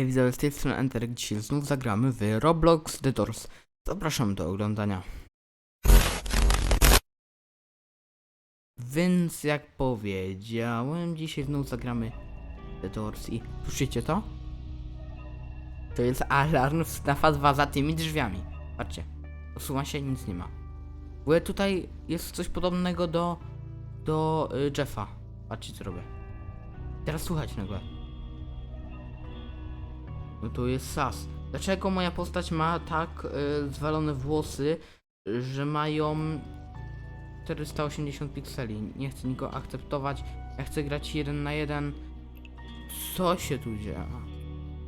Hej widzowie, z tej strony. Dzisiaj znów zagramy w Roblox The Doors. Zapraszam do oglądania. Więc jak powiedziałem, dzisiaj znów zagramy The Doors i słyszycie to? To jest alarm na faz 2 za tymi drzwiami. Patrzcie, osuwa się nic nie ma. W ogóle tutaj jest coś podobnego do do y, Jeffa. Patrzcie co robię. Teraz słuchać nagle. No to jest sas. Dlaczego moja postać ma tak y, zwalone włosy, że mają 480 pikseli? Nie chcę nikogo akceptować. Ja chcę grać jeden na jeden. Co się tu dzieje?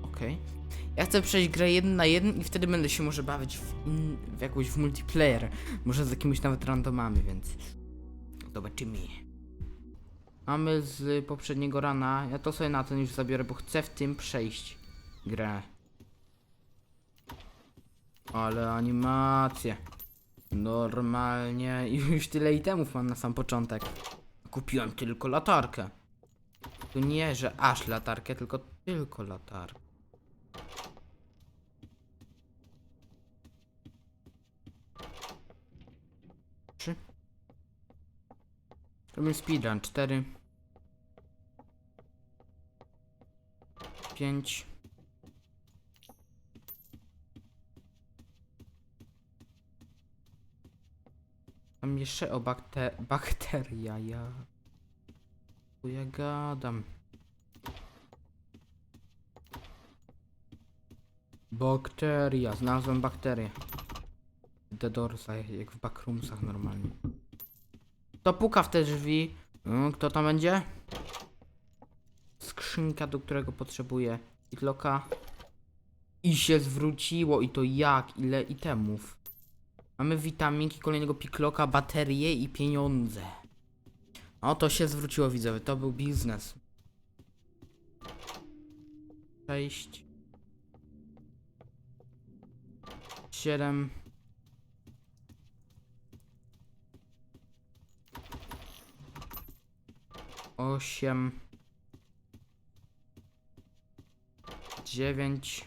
Okej. Ja chcę przejść grę jeden na jeden i wtedy będę się może bawić w, in, w jakąś w multiplayer. Może z jakimiś nawet randomami, więc zobaczymy. Mamy z poprzedniego rana. Ja to sobie na ten już zabiorę, bo chcę w tym przejść grę. Ale animacje. Normalnie. Już tyle itemów mam na sam początek. Kupiłem tylko latarkę. To nie, że aż latarkę, tylko tylko latarkę. Trzy. Robimy speedrun. Cztery. Pięć. Tam jeszcze o bakte bakteria, ja... Tu ja gadam. Bakteria, znalazłem bakterię. The Dorsa, jak w backroomsach normalnie. To puka w te drzwi. Mm, Kto tam będzie? Skrzynka, do którego potrzebuję. Itloka. I się zwróciło. I to jak? Ile itemów? Mamy witaminki, kolejnego pikloka, baterie i pieniądze. O, to się zwróciło, widzowie. To był biznes. Sześć. Siedem. Osiem. Dziewięć.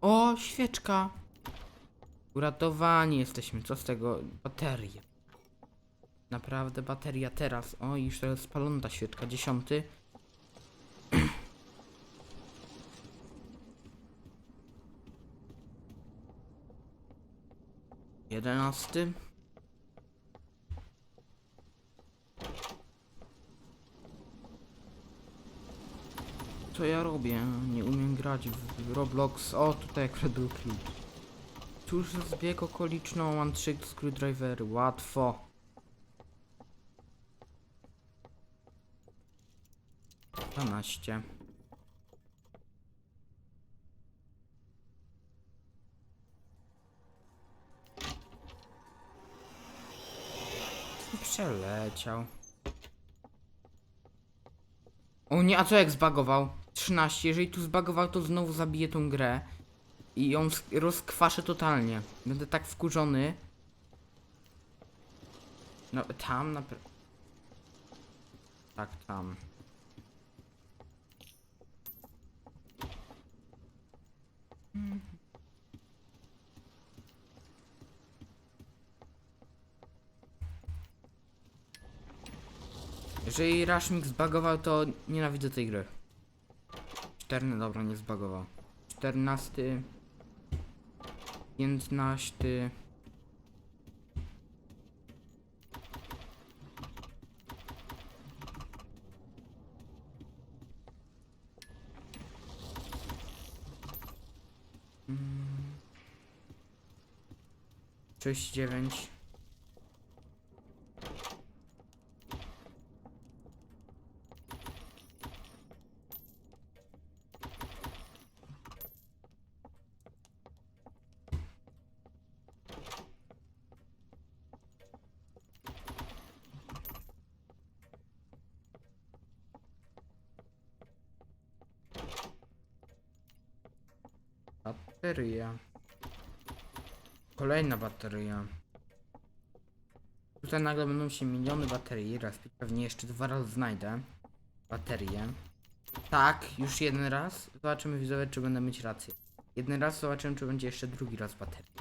O, świeczka. Uratowani jesteśmy. Co z tego? Bateria. Naprawdę bateria teraz. O, już jest spalona ta świeczka. Dziesiąty. Jedenasty. Co ja robię? Nie umiem grać w Roblox. O, tutaj akurat. Za zbieg okoliczną, mam trzy screwdrivery, łatwo. Dwanaście. Przeleciał. O nie, a co jak zbagował? 13, jeżeli tu zbagował, to znowu zabije tą grę. I ją rozkwaszę totalnie. Będę tak wkurzony. No, tam na... Tak, tam. Jeżeli Rashmik zbagował, to nienawidzę tej gry. 14, dobra, nie zbagował. 14 15 Mm. Sześć, dziewięć. Bateria. Kolejna bateria. Tutaj nagle będą się miliony baterii. Raz pewnie jeszcze dwa razy znajdę baterię. Tak, już jeden raz. Zobaczymy widzowie, czy będę mieć rację. Jeden raz zobaczymy, czy będzie jeszcze drugi raz baterii.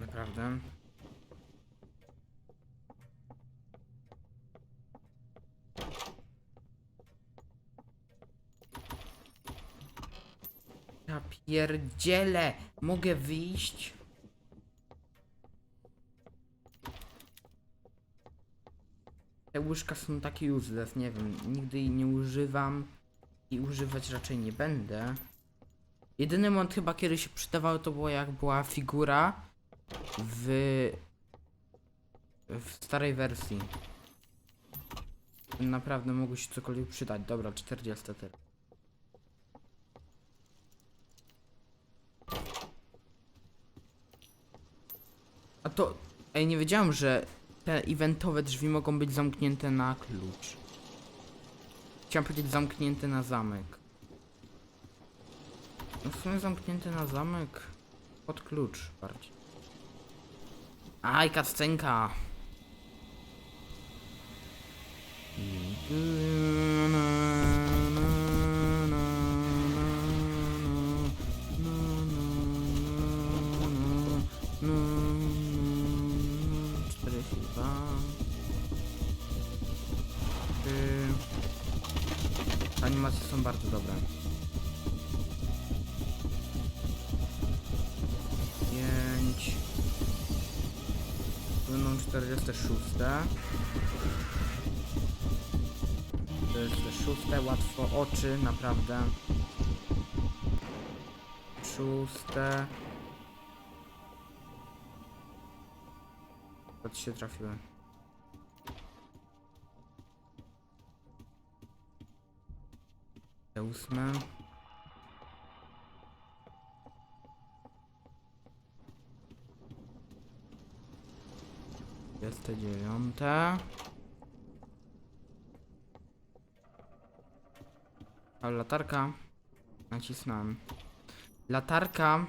Naprawdę. Ja pierdzielę! Mogę wyjść? Te łyżka są takie useless, nie wiem, nigdy jej nie używam i używać raczej nie będę. Jedyny moment chyba kiedy się przydawało to było jak była figura w, w starej wersji. Naprawdę mogło się cokolwiek przydać. Dobra, 40 teraz. A to... Ej, nie wiedziałem, że te eventowe drzwi mogą być zamknięte na klucz. Chciałem powiedzieć zamknięte na zamek. No w sumie zamknięte na zamek pod klucz bardziej. Aj, kaccenka! Czterdzieści bardzo dobre. Pięć. Będą 46. 46. Łatwo oczy, naprawdę. Szóste. To się trafiły. Te ósme. Jest te dziewiąte. Ale latarka. Nacisnąłem. Latarka.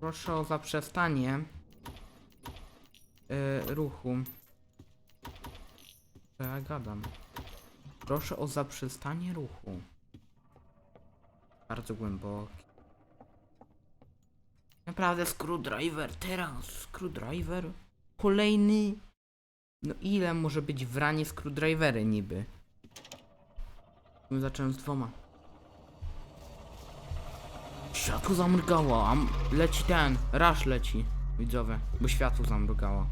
Proszę o zaprzestanie yy, ruchu. Co ja gadam? Proszę o zaprzestanie ruchu. Bardzo głęboki. Naprawdę screwdriver, teraz screwdriver. Kolejny. No ile może być w ranie screwdrivery niby? Zacząłem z dwoma. Światło zamrugało, a leci ten, rasz leci, widzowie, bo światło zamrugało.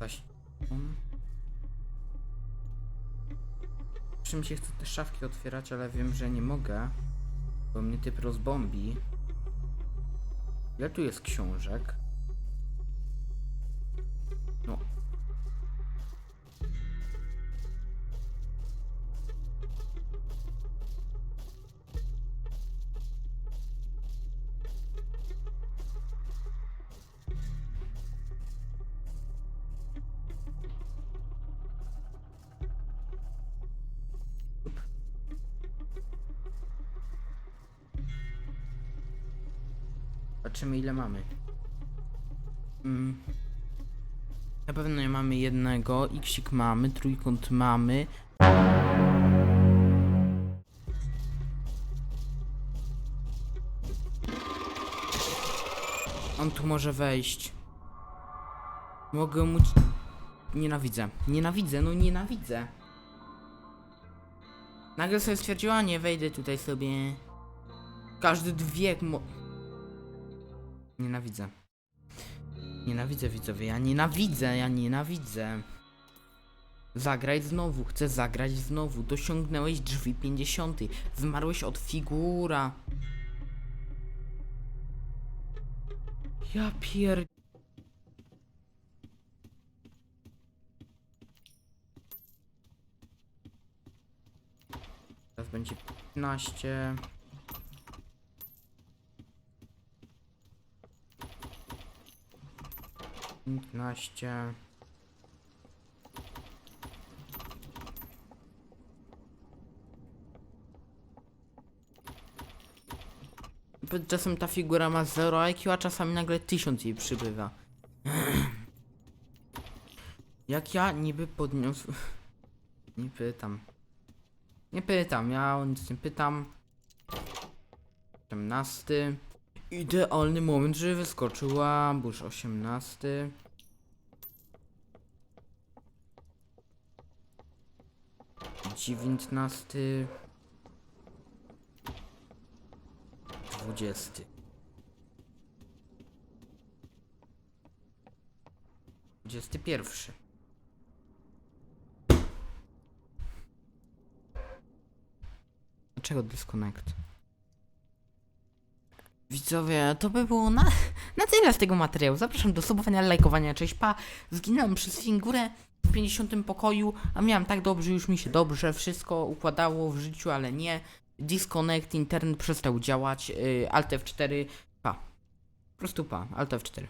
Zaś. Um. Czym się chcę te szafki otwierać, ale wiem, że nie mogę. Bo mnie typ rozbombi. Ile tu jest książek? Patrzymy ile mamy. Mm. Na pewno mamy jednego, xik mamy, trójkąt mamy. On tu może wejść. Mogę mu... Nienawidzę. Nienawidzę, no nienawidzę. Nagle sobie stwierdziła, nie wejdę tutaj sobie. Każdy dwie mo... Nienawidzę. Nienawidzę widzowie, ja nienawidzę, ja nienawidzę. Zagraj znowu, chcę zagrać znowu. Dosiągnąłeś drzwi 50. Zmarłeś od figura. Ja pier... Teraz będzie 15. Piętnaście. Czasem ta figura ma 0 IQ, a czasami nagle 1000 jej przybywa. Jak ja niby podniósł... Nie pytam. Nie pytam, ja o nic nie pytam. 18. Idealny moment, żeby wyskoczyła. Burz 18. Dziewiętnasty. Dwudziesty. Dwudziesty pierwszy. Dlaczego disconnect? Widzowie, to by było na, na tyle z tego materiału. Zapraszam do subowania, lajkowania. Cześć, pa. Zginąłem przez figurę w 50 pokoju, a miałem tak dobrze, już mi się dobrze wszystko układało w życiu, ale nie. Disconnect, internet przestał działać. Yy, Alt F4, pa. Po prostu pa, Alt F4.